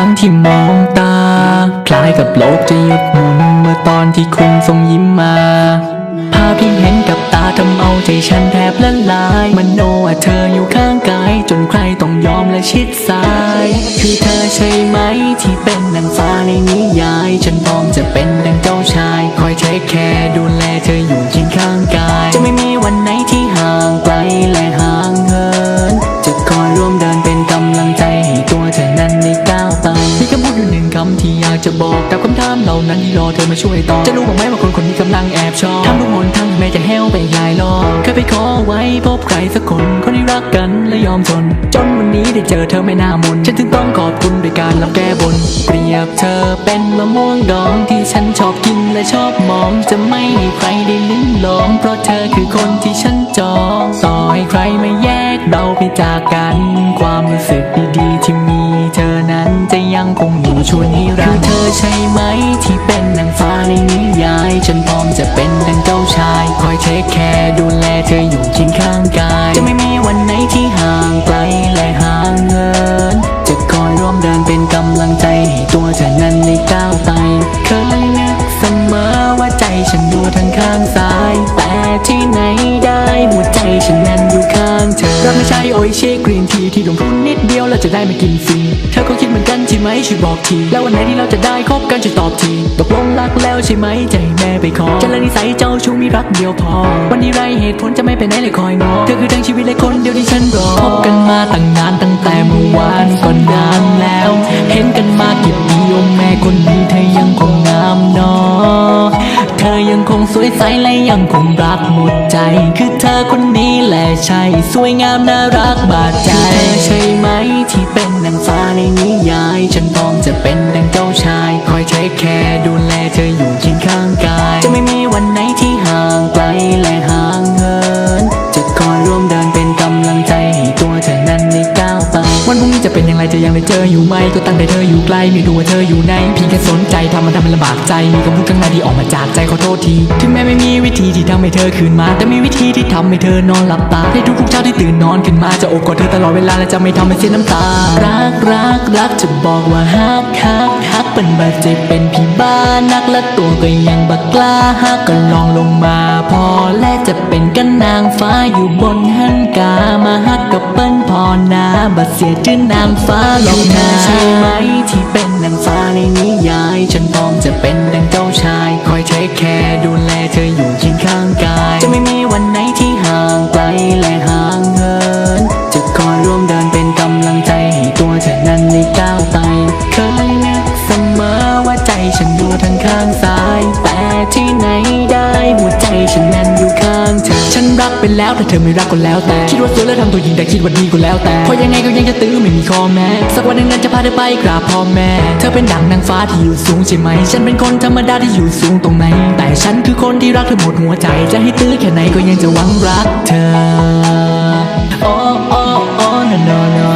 รั้งที่มองตา คล้ายกับโลกจะหยุดหมุนเมื่อตอนที่คุณส่งยิ้มมา ภาพที่เห็นกับตาทำเอาใจฉันแทบละลายมันโนว่าเธออยู่ข้างกาย จนใครต้องยอมและชิดซ้าย คือเธอใช่ไหมที่เป็นนางฟ้าในนิยาย ฉันพร้อมจะเป็นดังเจ้าชาย คอยเทคแคร์ดูแลเธออยู่ ใจให้ตัวเธอนั้นได้ก้าวไปมีคำพูดอยู่หนึ่งคำที่อยากจะบอกกับคำถามเหล่านั้นที่รอเธอมาช่วยตอบจะรู้บ้างไหมว่าคนคนนี้กำลังแอบชอบทำทุกหนทั้งแม้จะแห้วไปหลายรอบเคยไปขอไว้พบใครสักคนคนที่รักกันและยอมทนจนวันนี้ได้เจอเธอไม่น่ามนฉันถึงต้องขอบคุณด้วยการรับแก้บน เปรียบเธอเป็นมะม่วงดองที่ฉันชอบกินและชอบมองจะไม่ให้ใครได้ลิ้ม ลองเพราะเธอคือคนที่ฉันจองต่อให้ใครไม่แยกเราไปจากกัน ความรู้สึกดีๆที่มี เธอนั้นจะยังคงอยู่ชวนนิรันดร์คือเธอใช่ไหมที่เป็นนางฟ้าในนิยาย ฉันพร้อมจะเป็นดังเจ้าชายคอยเทคแคร์ อยู่ทางข้างซ้าย แต่ที่ไหนได้หัวใจฉันนั้นอยู่ข้างเธอรักไม่ใช่โออิชิกรีนทีที่ลงทุนนิดเดียวเราจะได้มากินฟรี เธอก็คิดเหมือนกันใช่ไหมช่วยบอกที แล้ววันไหนที่เราจะได้คบกันช่วยตอบทีตกลงรักแล้วใช่ไหมใจแม่ไปขอจะละนิสัยเจ้าชู้มีรักเดียวพอ วันนี้ไรเหตุผลจะไม่ไปไหนเลยคอยงอเธอคือทั้งชีวิตเลยคนเดียวที่ฉันรอพบกันมาตั้งนานตั้งแต่เมื่อ ยังคงสวยใสและยังคงรักหมดใจ คือเธอคนนี้แหละใช่ สวยงามน่ารักบาดใจเธอใช่ไหมที่เป็นนางฟ้าในนิยาย ฉันพร้อมจะเป็นดังเจ้าชาย คอยเทคแคร์ดูแลเธออยู่เคียงข้างกาย จะไม่มีวันไหนที่ห่างไกลและห่างเหินจะคอยร่วมเดินเป็นกำลังใจให้ตัวเธอนั้นได้ก้าวไป วันพรุ่งนี้จะ เป็นอย่างไรจะยังได้เจออยู่ไหมก็ตั้งแต่เธออยู่ไกลไม่รู้ว่าเธออยู่ไหนเพียงแค่สนใจทำมันทำให้ลำบากใจมีคำพูดข้างในที่ออกมาจากใจขอโทษทีถึงแม้ไม่มีวิธีที่ทำให้เธอคืนมา แต่มีวิธีที่ทำให้เธอนอนหลับตาในทุกๆเช้าที่ตื่นนอนขึ้นมาจะโอบกอดเธอตลอดเวลาและจะไม่ทำให้เสียน้ำตา รักรักรักจะบอกว่าฮักฮักฮักเป็นบาดเจ็บเป็นพี่บ้านักและตัวก็ยังบักกล้าฮักก็ลองลงมาพอและจะเป็นกันนางฟ้าอยู่บนหันกามาฮักกับเปิ้นพอนาบัดเสียชื่อนางฟ้าหลอกนาใช่ไหมที่เป็นนางฟ้าในนิยาย ฉันพร้อมจะเป็นดังเจ้าชาย คอยเทคแคร์ดูแลเธออยู่เคียงข้างกาย จะไม่มีวันไหนที่ห่างไกลและห่างเหิน จะคอยร่วมเดินเป็นกำลังใจให้ตัวเธอนั้นได้ก้าวไป เคยนึกเสมอว่าใจฉันอยู่ทางข้างซ้าย แต่ที่ไหนได้หัวใจฉันนั้นอยู่ข้างเธอ ฉันรักไปแล้วแต่เธอไม่รักก็แล้วแต่ คิดว่าสวยแล้วทำตัวหญิงแต่คิดว่าดีก็แล้วแต่เพราะยังไงก็ยังจะตื้อไม่มี ข้อแม้สักวันหนึ่งนั้นจะพาเธอไปกราบพ่อแม่ เธอเป็นดังนางฟ้าที่อยู่สูงใช่ไหม ฉันเป็นคนธรรมดาที่อยู่สูงตรงไหน แต่ฉันคือคนที่รักเธอหมดหัวใจ จะให้ตื้อแค่ไหนก็ยังจะหวังรักเธอโอ้โอ้โอ้ no no no